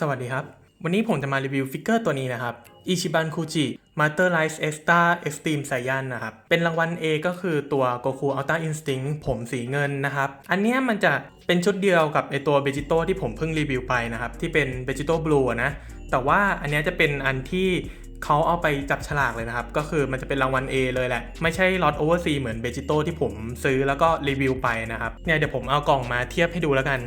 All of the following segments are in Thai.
สวัสดีครับ วันนี้ผมจะมารีวิวฟิกเกอร์ตัวนี้นะครับ Ichiban Kuji Master Rise Extra Extreme Saiyan นะครับ เป็นรางวัล A ก็คือตัว Goku Ultra Instinct ผมสีเงินนะครับ อันนี้มันจะเป็นชุดเดียวกับไอตัว Vegito ที่ผมเพิ่งรีวิวไปนะครับ ที่เป็น Vegito Blue นะ แต่ว่าอันนี้จะเป็นอันที่เขาเอาไปจับฉลากเลยนะครับ ก็คือมันจะเป็นรางวัล A เลยแหละ ไม่ใช่ล็อต Oversea เหมือน Vegito ที่ผมซื้อแล้วก็รีวิวไปนะครับ เนี่ยเดี๋ยวผมเอากล่องมาเทียบให้ดูแล้วกัน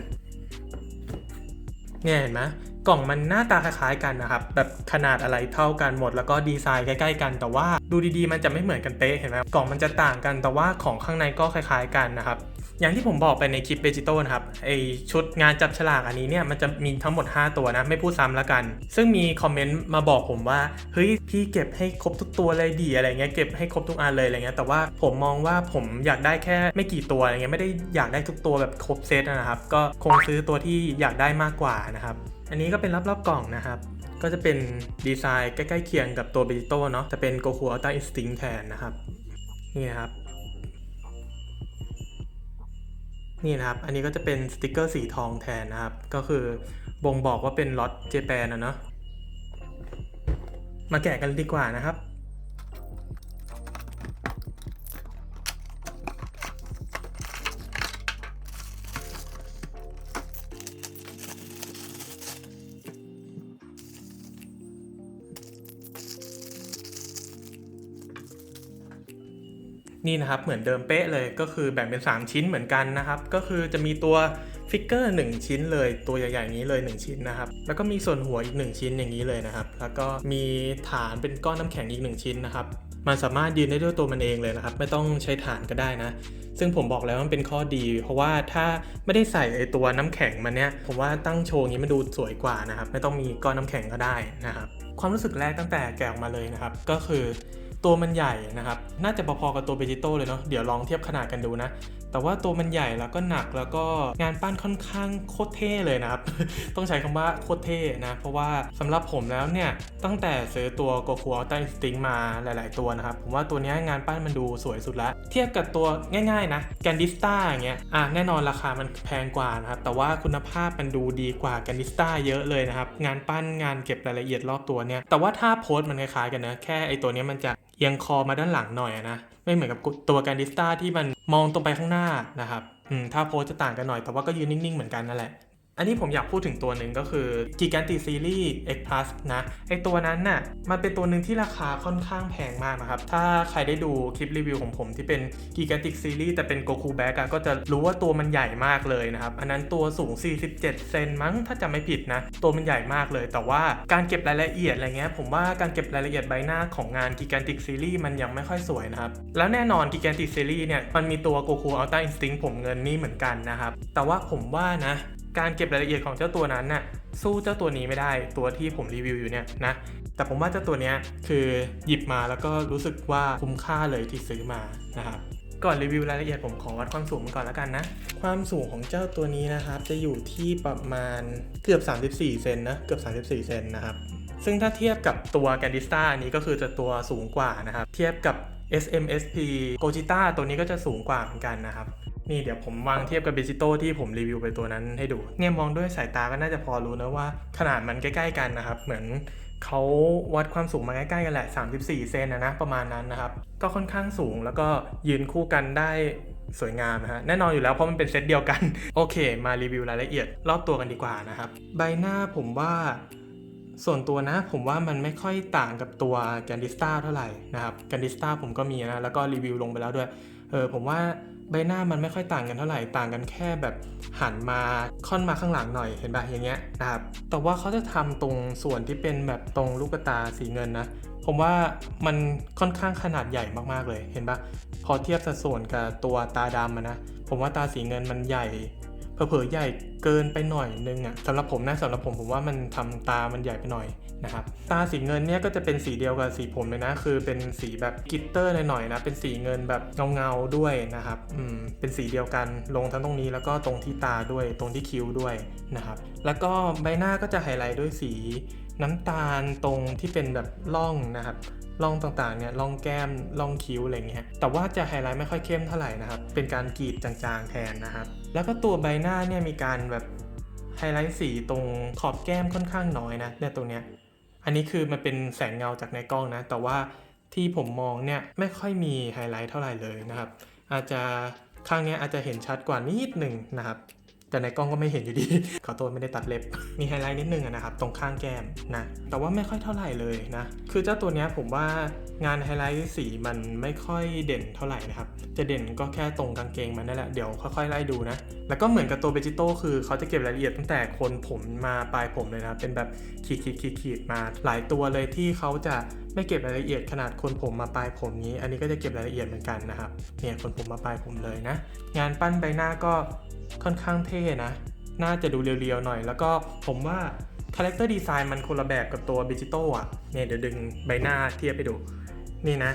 เนี่ยเห็นไหม กล่องมันหน้าตาคล้ายๆกันนะครับ แบบขนาดอะไรเท่ากันหมด แล้วก็ดีไซน์ใกล้ๆกัน แต่ว่าดูดีๆ มันจะไม่เหมือนกันเป๊ะเห็นไหมกล่องมันจะต่างกัน แต่ว่าของข้างในก็คล้ายๆกันนะครับอย่างที่ผมบอกไปในคลิปเบจิโต้นะครับไอชุดงานจับฉลากอันนี้เนี่ยมันจะมีทั้งหมด 5 ตัวนะ ไม่พูดซ้ำล้วกัน ซึ่งมีคอมเมนต์มาบอกผมว่า เฮ้ย พี่เก็บให้ครบทุกตัวเลยดีอะไรเงี้ยเก็บให้ครบทุกอันเลยอะไรเงี้ยแต่ว่าผมมองว่าผมอยากได้แค่ไม่กี่ตัวอะไรเงี้ยไม่ได้อยากได้ทุกตัวแบบครบเซตนะครับ ก็คงซื้อตัวที่อยากได้มากกว่านะครับ อันนี้ก็เป็นรอบๆกล่องนะครับ ก็จะเป็นดีไซน์ใกล้ๆเคียงกับตัวเบจิโต้เนาะจะเป็นโกคูอัลต้าอินสติ้งแทนนะครับ นี่นะครับนี่นะครับ อันนี้ก็จะเป็นสติกเกอร์สีทองแทนนะครับ ก็คือบ่งบอกว่าเป็นล็อตเจแปนนะเนาะ มาแกะกันดีกว่านะครับ นี่นะครับเหมือนเดิมเป๊ะเลยก็คือแบ่งเป็น 3 ชิ้นเหมือนกันนะครับ ก็คือจะมีตัวฟิกเกอร์1ชิ้นเลยตัวใหญ่ๆนี้เลย 1 ชิ้นนะครับ แล้วก็มีส่วนหัวอีก 1 ชิ้นอย่างนี้เลยนะครับ แล้วก็มีฐานเป็นก้อนน้ำแข็งอีก 1 ชิ้นนะครับมันสามารถยืนได้ด้วยตัวมันเองเลยนะครับ ไม่ต้องใช้ฐานก็ได้นะ ซึ่งผมบอกแล้วมันเป็นข้อดี เพราะว่าถ้าไม่ได้ใส่ไอตัวน้ำแข็งมันเนี้ยผมว่าตั้งโชว์งนี้มันดูสวยกว่านะครับ ไม่ต้องมีก้อนน้ำแข็งก็ได้นะครับ ความรู้สึกแรกตั้งแต่แกะออกมาเลยนะครับ ก็คือ ตัวมันใหญ่นะครับ น่าจะพอๆกับตัวเบจิโต้เลยเนาะ เดี๋ยวลองเทียบขนาดกันดูนะ แต่ว่าตัวมันใหญ่แล้วก็หนักแล้วก็งานปั้นค่อนข้างโคตรเท่เลยนะครับ ต้องใช้คำว่าโคตรเท่นะ เพราะว่าสำหรับผมแล้วเนี่ยตั้งแต่ซื้อตัวโกคูอัลต้าอินสติ้งมาหลาย ๆ ตัวนะครับ ผมว่าตัวนี้งานปั้นมันดูสวยสุดละเทียบกับตัวง่าย ๆ นะแกนดิสต้าอย่างเงี้ยอะแน่นอนราคามันแพงกว่านะครับ แต่ว่าคุณภาพมันดูดีกว่าแกนดิสต้าเยอะเลยนะครับ งานปั้นงานเก็บรายละเอียดรอบตัวเนี่ยแต่ว่าถ้าโพสต์มันคล้ายๆกันนะแค่ไอตัวนี้มันจะเอียงคอมาด้านหลังหน่อยนะ ไม่เหมือนกับตัวแกนดิสตาที่มันมองตรงไปข้างหน้านะครับอืมถ้าโพสจะต่างกันหน่อยแต่ว่าก็ยืนนิ่งๆเหมือนกันนั่นแหละ อันนี้ผมอยากพูดถึงตัวหนึ่งก็คือ Giganti Series X Plus นะ ไอตัวนั้นน่ะ มันเป็นตัวหนึ่งที่ราคาค่อนข้างแพงมากนะครับ ถ้าใครได้ดูคลิปรีวิวของผมที่เป็น Gigantic Series แต่เป็น Goku Back ก็จะรู้ว่าตัวมันใหญ่มากเลยนะครับ อันนั้นตัวสูง 47 เซนมั้ง ถ้าจำไม่ผิดนะ ตัวมันใหญ่มากเลย แต่ว่าการเก็บรายละเอียดอะไรเงี้ย ผมว่าการเก็บรายละเอียดใบหน้าของงาน Gigantic Series มันยังไม่ค่อยสวยนะครับ แล้วแน่นอน Gigantic Series เนี่ย มันมีตัว Goku Ultra Instinct ผมเงินนี่เหมือนกันนะครับ แต่ว่าผมว่านะ การเก็บรายละเอียดของเจ้าตัวนั้นน่ะสู้เจ้าตัวนี้ไม่ได้ตัวที่ผมรีวิวอยู่เนี่ยนะแต่ผมว่าเจ้าตัวนี้คือหยิบมาแล้วก็รู้สึกว่าคุ้มค่าเลยที่ซื้อมานะครับก่อนรีวิวรายละเอียดผมขอวัดความสูงมันก่อนแล้วกันนะ ความสูงของเจ้าตัวนี้นะครับจะอยู่ที่ประมาณเกือบ 34 เซนนะเกือบ 34 เซนนะครับซึ่งถ้าเทียบกับตัวแกนดิสตาอันนี้ก็คือจะตัวสูงกว่านะครับ เทียบกับ SMSP Gogeta ตัวนี้ก็จะสูงกว่าเหมือนกันนะครับ นี่เดี๋ยวผมวางเทียบกับเบจิโต้ที่ผมรีวิวไปตัวนั้นให้ดู เนี่ยมองด้วยสายตาก็น่าจะพอรู้นะว่า ขนาดมันใกล้ ๆ กันนะครับ เหมือนเขาวัดความสูงมาใกล้ๆกันแหละ 34 เซนนะนะประมาณนั้นนะครับ ก็ค่อนข้างสูงแล้วก็ยืนคู่กันได้สวยงามนะฮะแน่นอนอยู่แล้วเพราะมันเป็นเซตเดียวกัน โอเค มารีวิวรายละเอียด รอบตัวกันดีกว่านะครับ ใบหน้าผมว่าส่วนตัวนะผมว่ามันไม่ค่อยต่างกับตัวแกนดิสตาเท่าไหร่นะครับแกนดิสตาผมก็มีนะแล้วก็รีวิวลงไปแล้วด้วยเออผมว่า ใบหน้ามันไม่ค่อยต่างกันเท่าไหร่ต่างกันแค่แบบหันมาค่อนมาข้างหลังหน่อยเห็นป่ะอย่างเงี้ยนะครับแต่ว่าเขาจะทำตรงส่วนที่เป็นแบบตรงลูกตาสีเงินนะผมว่ามันค่อนข้างขนาดใหญ่มากๆเลยเห็นปะพอเทียบสัดส่วนกับตัวตาดำนะ ผมว่าตาสีเงินมันใหญ่ เผลอๆใหญ่เกินไปหน่อยนึงอะสำหรับผมนะสำหรับผมผมว่ามันทำตามันใหญ่ไปหน่อยนะครับตาสีเงินเนี่ยก็จะเป็นสีเดียวกับสีผมเลยนะ คือเป็นสีแบบกิตเตอร์หน่อยๆนะเป็นสีเงินแบบเงาๆด้วยนะครับอืมเป็นสีเดียวกันลงทั้งตรงนี้แล้วก็ตรงที่ตาด้วยตรงที่คิ้วด้วยนะครับแล้วก็ใบหน้าก็จะไฮไลท์ด้วยสี น้ำตาลตรงที่เป็นแบบร่องนะครับร่องต่างๆเนี่ยร่องแก้มร่องคิ้วอะไรเงี้ยแต่ว่าจะไฮไลท์ไม่ค่อยเข้มเท่าไหร่นะครับ เป็นการกรีดจางๆแทนนะครับ แล้วก็ตัวใบหน้าเนี่ยมีการแบบไฮไลท์สีตรงขอบแก้มค่อนข้างน้อยนะเนี่ยตรงเนี้ยอันนี้คือมันเป็นแสงเงาจากในกล้องนะ แต่ว่าที่ผมมองเนี่ยไม่ค่อยมีไฮไลท์เท่าไหร่เลยนะครับ อาจจะข้างเนี้ยอาจจะเห็นชัดกว่านิดหนึ่งนะครับ แต่ในกล้องก็ไม่เห็นอยู่ดี ขอโทษไม่ได้ตัดเล็บ มีไฮไลท์นิดนึงอะนะครับ ตรงข้างแก้มนะ แต่ว่าไม่ค่อยเท่าไหร่เลยนะ คือเจ้าตัวนี้ผมว่างานไฮไลท์สีมันไม่ค่อยเด่นเท่าไหร่นะครับ จะเด่นก็แค่ตรงกางเกงมันนั่นแหละ เดี๋ยวค่อยๆไล่ดูนะ แล้วก็เหมือนกับตัวเบจิโต้คือเขาจะเก็บรายละเอียดตั้งแต่คนผมมาปลายผมเลยนะ เป็นแบบขีดขีดขีดขีดมาหลายตัวเลยที่เขาจะไม่เก็บรายละเอียดขนาดคนผมมาปลายผมนี้ อันนี้ก็จะเก็บรายละเอียดเหมือนกันนะครับ เนี่ยคนผมมาปลายผมเลยนะ งานปั้นใบหน้าก็ค่อนข้างเท่นะ น่าจะดูเรียวๆหน่อย แล้วก็ผมว่าคาแรคเตอร์ดีไซน์มันคนละแบบกับตัวเบจิโต้อะเนี่ยเดี๋ยวดึงใบหน้าเทียบไปดู นี่นะ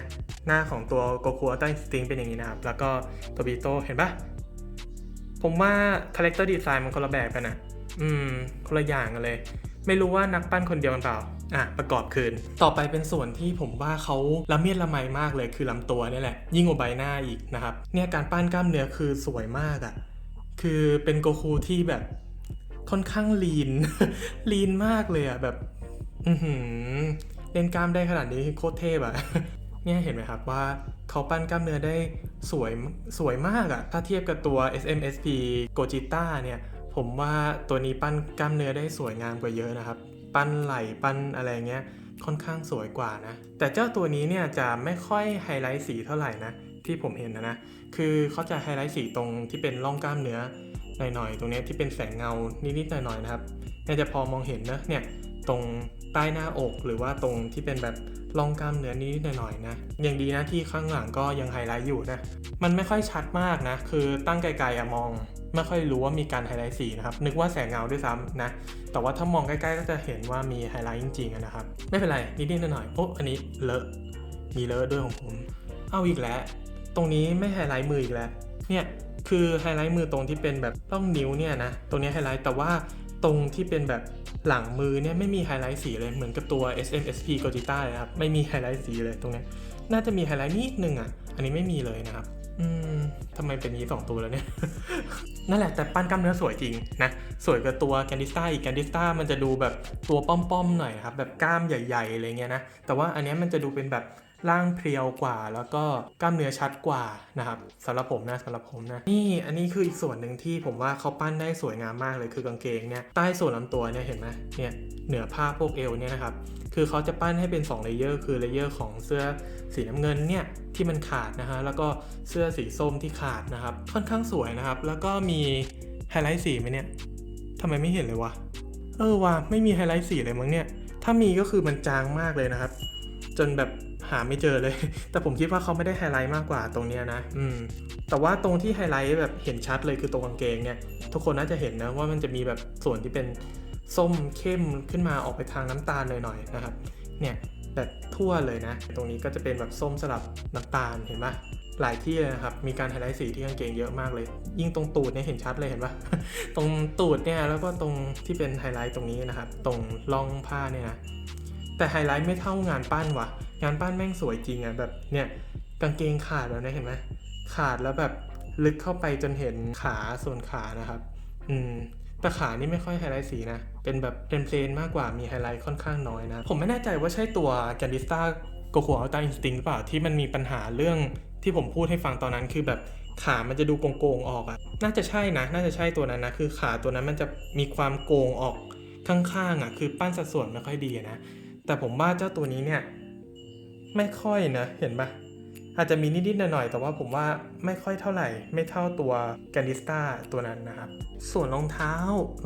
หน้าของตัวโกคูอัลต้าสติงเป็นอย่างนี้นะครับ แล้วก็ตัวเบจิโตเห็นปะผมว่าคาแรคเตอร์ดีไซน์มันคนละแบบกันอะอืม คนละอย่างกันเลย ไม่รู้ว่านักปั้นคนเดียวกันเปล่า อะประกอบคืน ต่อไปเป็นส่วนที่ผมว่าเขาละเมียดละไมมากเลยคือลำตัวนี่แหละ ยิ่งกว่าใบหน้าอีกนะครับเนี่ยการปั้นกล้ามเนื้อคือสวยมากอะ่ะคือเป็นโกคูที่แบบค่อนข้างลีนลีนมากเลยอะ่ะแบบอือหือเล่นกล้ามได้ขนาดนี้โคตรเทพอะเนี่ยเห็นไหมครับว่าเขาปั้นกล้ามเนื้อได้สวยสวยมากอะถ้าเทียบกับตัว SMSP Gogita เนี่ยผมว่าตัวนี้ปั้นกล้ามเนื้อได้สวยงามกว่าเยอะนะครับ ปั้นไหล่ปั้นอะไรเงี้ยค่อนข้างสวยกว่านะ แต่เจ้าตัวนี้เนี่ยจะไม่ค่อยไฮไลท์สีเท่าไหร่นะที่ผมเห็นนะนะคือเขาจะไฮไลท์สีตรงที่เป็นร่องกล้ามเนื้อหน่อยๆ ตรงนี้ที่เป็นแสงเงานิดๆหน่อยๆนะครับเนี่ยจะพอมองเห็นนะเนี่ยตรงใต้หน้าอกหรือว่าตรงที่เป็นแบบร่องกล้ามเนื้อนิดๆหน่อยๆนะอยังดีนะที่ข้างหลังก็ยังไฮไลท์อยู่นะมันไม่ค่อยชัดมากนะ คือตั้งไกลๆอะมอง ไม่ค่อยรู้ว่ามีการไฮไลท์สีนะครับ นึกว่าแสงเงาด้วยซ้ำนะ แต่ว่าถ้ามองใกล้ๆก็จะเห็นว่ามีไฮไลท์จริงๆนะครับ ไม่เป็นไร นิดๆหน่อยๆโอ้อันนี้เลอะ มีเลอะด้วยของผม เอาอีกแล้ว ตรงนี้ไม่ไฮไลท์มืออีกแล้ว เนี่ยคือไฮไลท์มือตรงที่เป็นแบบร่องนิ้วเนี่ยนะ ตรงนี้ไฮไลท์แต่ว่าตรงที่เป็นแบบหลังมือเนี่ยไม่มีไฮไลท์สีเลยเหมือนกับตัว SMSP Gogita เลยครับ ไม่มีไฮไลท์สีเลยตรงนี้ น่าจะมีไฮไลท์นิดนึงอะ อันนี้ไม่มีเลยนะครับ อืมทำไมเป็นงนี้สองตัวแล้วเนี่ย นั่นแหละแต่ปั้นกล้ามเนื้อสวยจริงนะ สวยกว่าตัวแกนดิสต้าอีกแกนดิสต้ามันจะดูแบบตัวป้อมๆหน่อยครับแบบกล้ามใหญ่ ๆอะไรเงี้ยนะ แต่ว่าอันเนี้ยมันจะดูเป็นแบบ ร่างเพรียวกว่า แล้วก็กล้ามเนื้อชัดกว่านะครับสำหรับผมนะสำหรับผมนะนี่อันนี้คืออีกส่วนหนึ่งที่ผมว่าเขาปั้นได้สวยงามมากเลยคือกางเกงเนี่ยใต้ส่วนลำตัวเนี่ยเห็นไหมเนี่ยเหนือผ้าพวกเอวเนี่ยนะครับคือเขาจะปั้นให้เป็น2เลเยอร์คือเลเยอร์ของเสื้อสีน้ำเงินเนี่ยที่มันขาดนะฮะแล้วก็เสื้อสีส้มที่ขาดนะครับค่อนข้างสวยนะครับ แล้วก็มีไฮไลท์สีไหมเนี่ยทำไมไม่เห็นเลยวะเออว่ะไม่มีไฮไลท์สีเลยมั้งเนี่ยถ้ามีก็คือมันจางมากเลยนะครับ จนแบบ หาไม่เจอเลย แต่ผมคิดว่าเขาไม่ได้ไฮไลท์มากกว่าตรงเนี้ยนะ อืม แต่ว่าตรงที่ไฮไลท์แบบเห็นชัดเลยคือตรงกางเกงเนี่ย ทุกคนน่าจะเห็นนะว่ามันจะมีแบบส่วนที่เป็นส้มเข้มขึ้นมาออกไปทางน้ำตาลหน่อยๆนะครับ เนี่ยแบบทั่วเลยนะ ตรงนี้ก็จะเป็นแบบส้มสลับน้ำตาลเห็นปะหลายที่นะครับ มีการไฮไลท์สีที่กางเกงเยอะมากเลย ยิ่งตรงตูดเนี่ยเห็นชัดเลยเห็นปะตรงตูดเนี่ยแล้วก็ตรงที่เป็นไฮไลท์ตรงนี้นะครับ ตรงร่องผ้าเนี่ยนะแต่ไฮไลท์ไม่เท่างานปั้นว่ะ งานปั้นแม่งสวยจริงอะแบบเนี่ยกางเกงขาดแล้วนะเห็นไหมขาดแล้วแบบลึกเข้าไปจนเห็นขาส่วนขานะครับ อืมแต่ขานี่ไม่ค่อยไฮไลท์สีนะ เป็นแบบเป็นเพลนมากกว่ามีไฮไลท์ค่อนข้างน้อยนะ ผมไม่แน่ใจว่าใช่ตัวแกนดิสตาโกโ u อัลตาอินสติ้งหรือเปล่าที่มันมีปัญหาเรื่องที่ผมพูดให้ฟังตอนนั้นคือแบบขามันจะดูโกงๆออกอะน่าจะใช่นะ น่าจะใช่ตัวนั้นนะ คือขาตัวนั้นมันจะมีความโกงออกข้างๆอะคือปั้นสัดส่วนไม่ค่อยดีนะ แต่ผมว่าเจ้าตัวนี้เนี่ย ไม่ค่อยนะ เห็นปะอาจจะมีนิดๆหน่อยๆแต่ว่าผมว่าไม่ค่อยเท่าไหร่ ไม่เท่าตัวแกนดิสตาตัวนั้นนะครับ ส่วนรองเท้า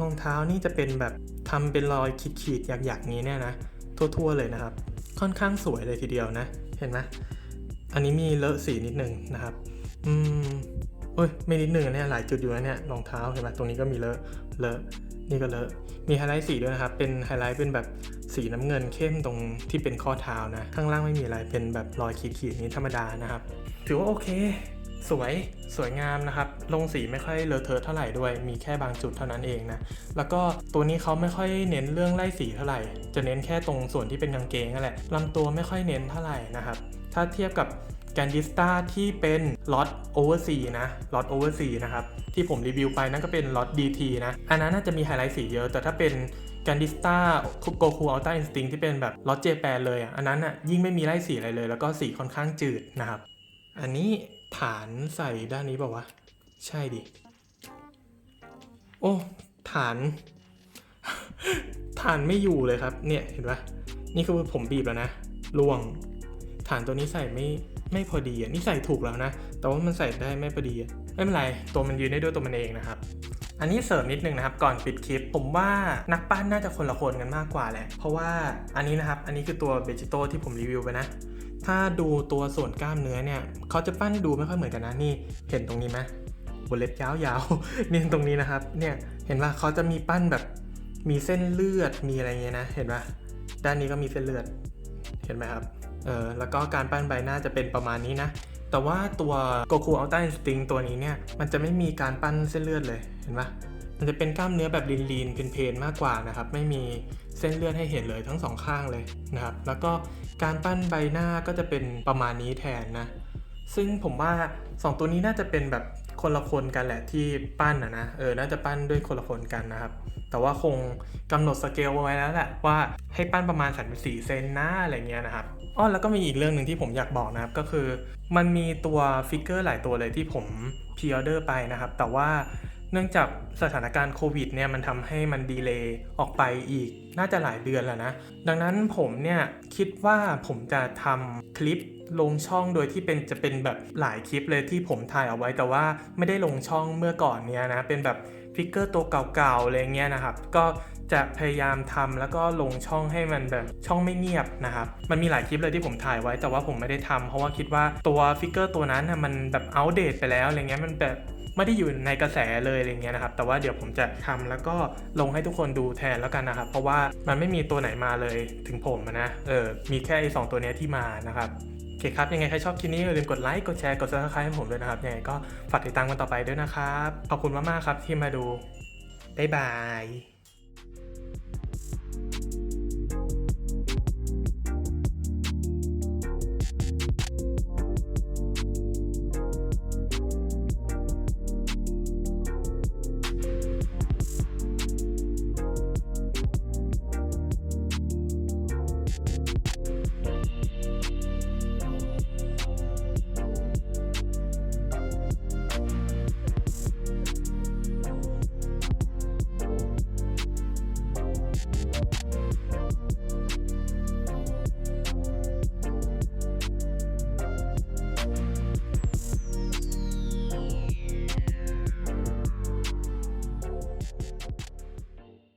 รองเท้านี่จะเป็นแบบทำเป็นรอยขีดๆหยักๆนี้เนี่ยนะทั่วๆเลยนะครับ ค่อนข้างสวยเลยทีเดียวนะ เห็นไหมอันนี้มีเลอะสีนิดหนึ่งนะครับ อืมเอ้ยไม่นิดหนึ่งอันเนี่ยหลายจุดอยู่นะเนี่ยรองเท้าเห็นไหมตรงนี้ก็มีเลอะเลอะ นี่ก็เลอะมีไฮไลท์สีด้วยนะครับ เป็นไฮไลท์เป็นแบบสีน้ำเงินเข้มตรงที่เป็นข้อเท้านะ ข้างล่างไม่มีอะไร เป็นแบบรอยขีดๆนี้ธรรมดานะครับ ถือว่าโอเค สวย สวยงามนะครับ ลงสีไม่ค่อยเลอะเทอะเท่าไหร่ด้วย มีแค่บางจุดเท่านั้นเองนะ แล้วก็ตัวนี้เขาไม่ค่อยเน้นเรื่องไล่สีเท่าไหร่ จะเน้นแค่ตรงส่วนที่เป็นกางเกงนั่นแหละลำตัวไม่ค่อยเน้นเท่าไหร่นะครับ ถ้าเทียบกับ แกนดิสตาที่เป็นล็อตโอเวอร์ซีนะล็อตโอเวอร์ซีนะครับ ที่ผมรีวิวไปนั่นก็เป็นล็อต DT นะ อันนั้นน่าจะมีไฮไลท์สีเยอะ แต่ถ้าเป็นแกนดิสตาโกคูอัลต้าอินสติ้งที่เป็นแบบล็อตเจแปนเลยอะอันนั้นอะยิ่งไม่มีไล่สีอะไรเลย แล้วก็สีค่อนข้างจืดนะครับ อันนี้ฐานใส่ด้านนี้เปล่าวะ ใช่ดิ โอ้ ฐาน ฐานไม่อยู่เลยครับ เนี่ยเห็นปะนี่คือผมบีบแล้วนะล่วง ฐานตัวนี้ใส่ไม่ ไม่พอดีอะนี่ใส่ถูกแล้วนะ แต่ว่ามันใส่ได้ไม่พอดีไม่เป็นไร ตัวมันยืนได้ด้วยตัวมันเองนะครับอันนี้เสริมนิดนึงนะครับก่อนปิดคลิป ผมว่านักปั้นน่าจะคนละคนกันมากกว่าแหละ เพราะว่าอันนี้นะครับ อันนี้คือตัวเบจิโตที่ผมรีวิวไปนะ ถ้าดูตัวส่วนกล้ามเนื้อเนี่ยเขาจะปั้นดูไม่ค่อยเหมือนกันนะนี่เห็นตรงนี้ไหมบนเล็บยาวๆเนี่ยตรงนี้นะครับเนี่ยเห็นว่าเขาจะมีปั้นแบบมีเส้นเลือดมีอะไรเงี้ยนะ เห็นปะด้านนี้ก็มีเส้นเลือดเห็นไหมครับ เออแล้วก็การปั้นใบหน้าจะเป็นประมาณนี้นะ แต่ว่าตัว Goku Ultra Instinct ตัวนี้เนี่ย มันจะไม่มีการปั้นเส้นเลือดเลยเห็นปะมันจะเป็นกล้ามเนื้อแบบลีนๆเพนๆมากกว่านะครับ ไม่มีเส้นเลือดให้เห็นเลยทั้งสองข้างเลยนะครับ แล้วก็การปั้นใบหน้าก็จะเป็นประมาณนี้แทนนะ ซึ่งผมว่า 2 ตัวนี้น่าจะเป็นแบบคนละคนกันแหละที่ปั้นนะนะ เออ น่าจะปั้นด้วยคนละคนกันนะครับ แต่ว่าคงกำหนดสเกลไว้แล้วแหละว่าให้ปั้นประมาณ34เซนนะอะไรเงี้ยนะครับ อ้อแล้วก็มีอีกเรื่องหนึ่งที่ผมอยากบอกนะครับก็คือ มันมีตัวฟิกเกอร์หลายตัวเลยที่ผมพ r ออเดอร์ไปนะครับ แต่ว่าเนื่องจากสถานการณ์โควิดเนี่ยมันทำให้มันดีเลย์ออกไปอีกน่าจะหลายเดือนแล้วนะ ดังนั้นผมเนี่ยคิดว่าผมจะทำคลิปลงช่องโดยที่เป็นจะเป็นแบบหลายคลิปเลยที่ผมถ่ายเอาไว้แต่ว่าไม่ได้ลงช่องเมื่อก่อนเนี่ยนะเป็นแบบฟิกเกอร์ตัวเก่าๆอะไรเงี้ยนะครับ ก็ จะพยายามทำแล้วก็ลงช่องให้มันแบบช่องไม่เงียบนะครับ มันมีหลายคลิปเลยที่ผมถ่ายไว้แต่ว่าผมไม่ได้ทำเพราะว่าคิดว่าตัวฟิกเกอร์ตัวนั้นนะมันแบบอัปเดตไปแล้วอะไรเงี้ยมันแบบไม่ได้อยู่ในกระแสเลยอะไรเงี้ยนะครับ แต่ว่าเดี๋ยวผมจะทำแล้วก็ลงให้ทุกคนดูแทนแล้วกันนะครับ เพราะว่ามันไม่มีตัวไหนมาเลยถึงผมนะ เออ มีแค่ไอ้สองตัวเนี้ยที่มานะครับโอเคครับ ยังไงใครชอบคลิปนี้อย่าลืมกดไลค์ กดแชร์ กด subscribe ให้ผมด้วยนะครับ ยังไงก็ฝากติดตามกันต่อไปด้วยนะครับ ขอบคุณมากๆครับที่มาดู บ๊ายบาย